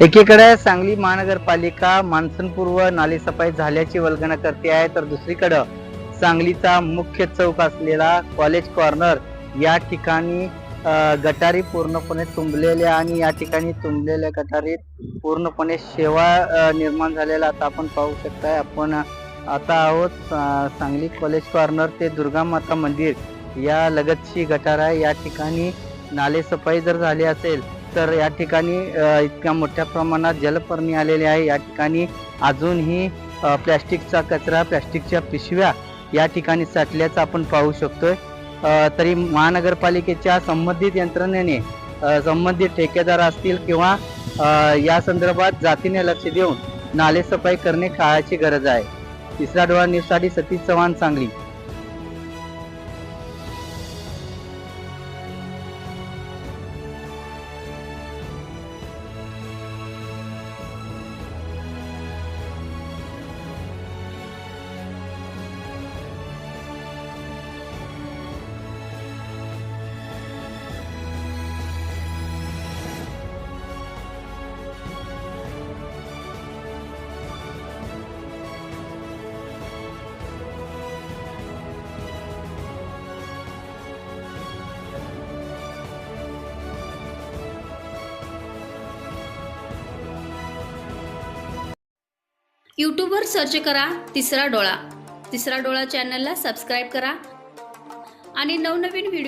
एकीकडे सांगली महानगरपालिका मान्सूनपूर्व नालेसफाई झाल्याची वल्गना करते आहे तर दुसरीकडं सांगलीचा मुख्य चौक असलेला कॉलेज कॉर्नर या ठिकाणी गटारी पूर्णपणे तुंबलेल्या आणि या ठिकाणी तुंबलेल्या गटारीत पूर्णपणे शेवा निर्माण झालेला आता आपण पाहू शकताय. आपण आता आहोत सांगली कॉलेज कॉर्नर ते दुर्गा माता मंदिर या लगतची गटार आहे. या ठिकाणी नालेसफाई जर झाली असेल तर या ठिकाणी इतक्या मोठ्या प्रमाणात जलपर्णी आलेले आहे. या ठिकाणी अजूनही प्लॅस्टिकचा कचरा प्लॅस्टिकच्या पिशव्या या ठिकाणी साठल्याचं आपण पाहू शकतोय. तरी महानगरपालिकेच्या संबंधित यंत्रणेने संबंधित ठेकेदार असतील किंवा या संदर्भात जातीने लक्ष देऊन नालेसफाई करणे काळाची गरज आहे. तिसरा डोळा न्यूजसाठी सतीश चव्हाण सांगली. यूट्यूबवर सर्च करा तिसरा डोळा. तिसरा डोळा चॅनलला सबस्क्राईब करा. आणि नवनवीन व्हिडिओ